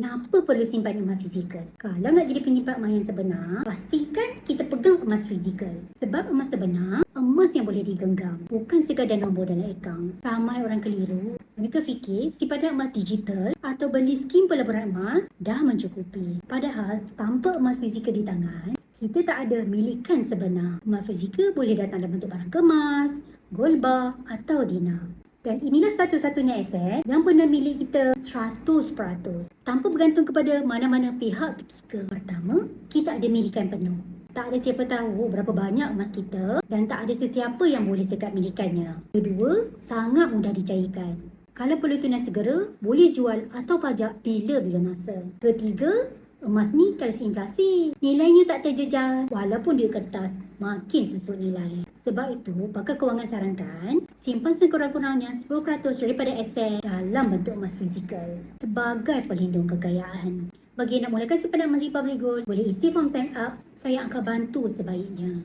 Kenapa perlu simpan emas fizikal? Kalau nak jadi penyimpan emas yang sebenar, pastikan kita pegang emas fizikal. Sebab emas sebenar, emas yang boleh digenggam. Bukan sekadar nombor dalam akaun. Ramai orang keliru. Mereka fikir simpanan emas digital atau beli skim peleburan emas dah mencukupi. Padahal, tanpa emas fizikal di tangan, kita tak ada milikan sebenar. Emas fizikal boleh datang dalam bentuk barang kemas, gold bar atau dinar. Dan inilah satu-satunya aset yang benar milik kita 100% tanpa bergantung kepada mana-mana pihak ketiga. Pertama, kita ada milikan penuh. Tak ada siapa tahu berapa banyak emas kita dan tak ada sesiapa yang boleh sekat milikannya. Kedua, sangat mudah dicairkan. Kalau perlu tunai segera, boleh jual atau pajak bila-bila masa. Ketiga, emas ni kalau inflasi, nilainya tak terjejas walaupun dia kertas makin susut nilai. Sebab itu, pakar kewangan sarankan simpan sekurang-kurangnya 10% daripada aset dalam bentuk emas fizikal sebagai pelindung kekayaan. Bagi yang nak mulakan simpanan emas di Public Gold, boleh isi form sign up. Saya akan bantu sebaiknya.